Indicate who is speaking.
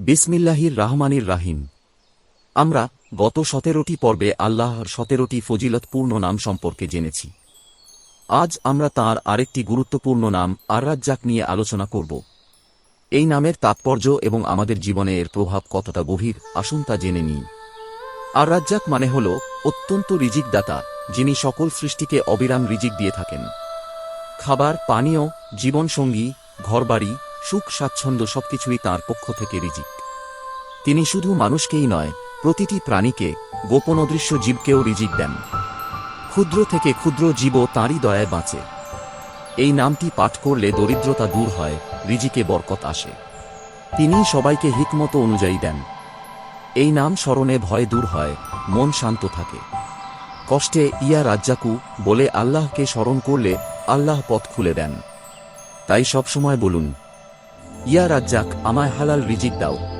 Speaker 1: বিসমিল্লাহির রাহমানির রাহিম। আমরা গত সতেরোটি পর্বে আল্লাহর সতেরোটি ফজিলতপূর্ণ নাম সম্পর্কে জেনেছি। আজ আমরা তার আরেকটি গুরুত্বপূর্ণ নাম আর রাজ্জাক নিয়ে আলোচনা করব। এই নামের তাৎপর্য এবং আমাদের জীবনে এর প্রভাব কতটা গভীর, আসুন তা জেনে নিই। আর রাজ্জাক মানে হল অত্যন্ত রিজিকদাতা, যিনি সকল সৃষ্টিকে অবিরাম রিজিক দিয়ে থাকেন। খাবার, পানীয়, জীবনসঙ্গী, ঘরবাড়ি সুখ, স্বাচ্ছন্দ্য সবকিছুই তাঁর পক্ষ থেকে রিজিক। তিনি শুধু মানুষকেই নয়, প্রতিটি প্রাণীকে, গোপন অদৃশ্য জীবকেও রিজিক দেন। ক্ষুদ্র থেকে ক্ষুদ্র জীবও তাঁরই দয়ায় বাঁচে। এই নামটি পাঠ করলে দরিদ্রতা দূর হয়, রিজিকে বরকত আসে। তিনি সবাইকে হিকমত অনুযায়ী দেন। এই নাম স্মরণে ভয় দূর হয়, মন শান্ত থাকে। কষ্টে, ইয়া রাজ্জাকু বলে আল্লাহকে স্মরণ করলে আল্লাহ পথ খুলে দেন। তাই সবসময় বলুন ইয়া রাজ্জাক আমায় হালাল রিজিক দাও।